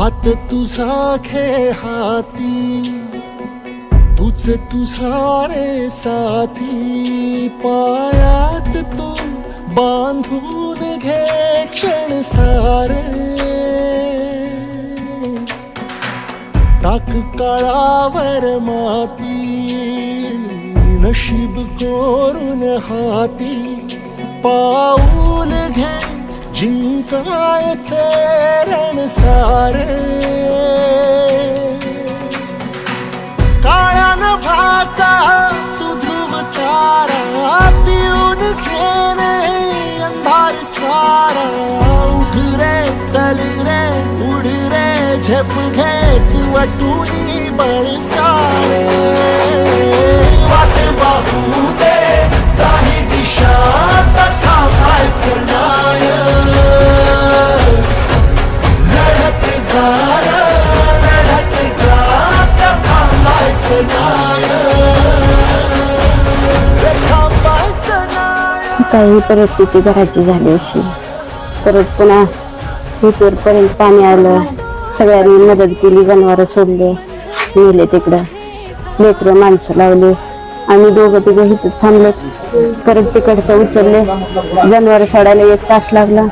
हात तुझा खे हाती तुझ तुझा रे साथी. पायात तू बांधून घे क्षण सारे. टाक काळावर माती नशीब कोरून हाती. पाऊल घे जिंकायचे रण सारे. काळ्यान भाचा तू ध्रुव तारा पिऊन घेणे अंधार सारा. उठ रे चल रे उड रे झेप घे वटुनी बळ सारे. वाट वाहू काही परिस्थिती घराची झाली अशी. परत पुन्हा इथूरपर्यंत पाणी आलं. सगळ्यांनी मदत केली जनावरं सोडले नेले तिकडं. लेकरं माणसं लावले. आम्ही दोघं तिघं इथं थांबले. परत तिकडचं उचलले. जनावर सोडायला एक तास लागला.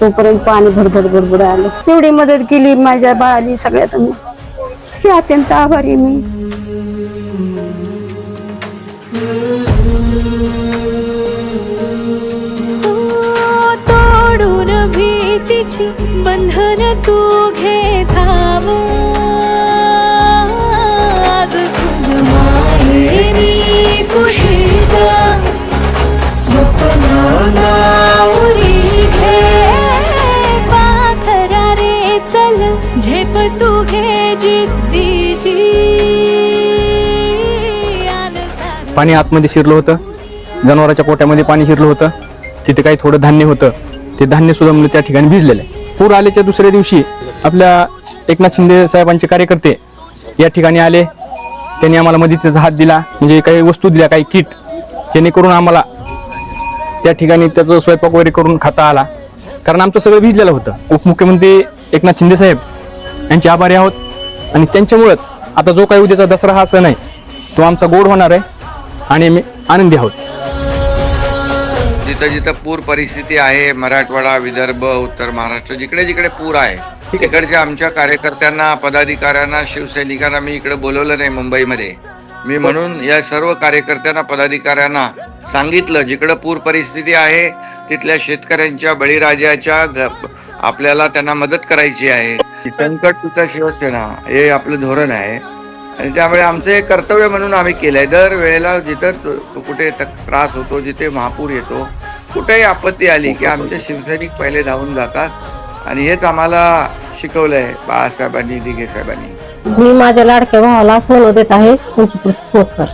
तोपर्यंत पाणी भरभर भरभर आलं. तेवढी मदत केली माझ्या बाळाली सगळ्यात मी अत्यंत आभारी मी. बंधन तू घे धाव आज माहेरी कुशीत. स्वप्नाला उरी घे. पाखरा रे चल झेप तू घे जिद्दीची. पाणी आतमध्ये शिरलं होतं. जनावराच्या पोट्यामध्ये पाणी शिरलं होतं. तिथे काही थोडं धान्य होतं. ते धान्य सुद्धा म्हणून त्या ठिकाणी भिजलेलं आहे. पूर आल्याच्या दुसऱ्या दिवशी आपल्या एकनाथ शिंदे साहेबांचे कार्यकर्ते या ठिकाणी आले. त्यांनी आम्हाला मदतीचा हात दिला. म्हणजे काही वस्तू दिल्या काही किट जेणेकरून आम्हाला त्या ठिकाणी त्याचं स्वयंपाक वगैरे करून खाता आला. कारण आमचं सगळं भिजलेलं होतं. उपमुख्यमंत्री एकनाथ शिंदे साहेब यांचे आभारी आहोत. आणि त्यांच्यामुळेच आता जो काही उद्याचा दसरा हा सण आहे तो आमचा गोड होणार आहे आणि आम्ही आनंदी आहोत. जिथं जिथं पूर परिस्थिती आहे मराठवाडा विदर्भ उत्तर महाराष्ट्र जिकडे जिकडे पूर आहे तिकडच्या आमच्या कार्यकर्त्यांना पदाधिकाऱ्यांना शिवसैनिकांना मी इकडे बोलवलं नाही मुंबईमध्ये. मी म्हणून या सर्व कार्यकर्त्यांना पदाधिकाऱ्यांना सांगितलं जिकडं पूर परिस्थिती आहे तिथल्या शेतकऱ्यांच्या बळीराजाच्या आपल्याला त्यांना मदत करायची आहे. संकट तिथं शिवसेना हे आपलं धोरण आहे. आणि त्यामुळे आमचं एक कर्तव्य म्हणून आम्ही केलंय. दर वेळेला जिथं कुठे त्रास होतो जिथे महापूर येतो कुठेही आपत्ती आली की आमचे शिवसैनिक पहिले धावून जातात. आणि हेच आम्हाला शिकवलंय बाळासाहेबांनी दिघे साहेबांनी मी माझ्या लाडक्या भावाला सोनं देत आहे तुमची पोच कर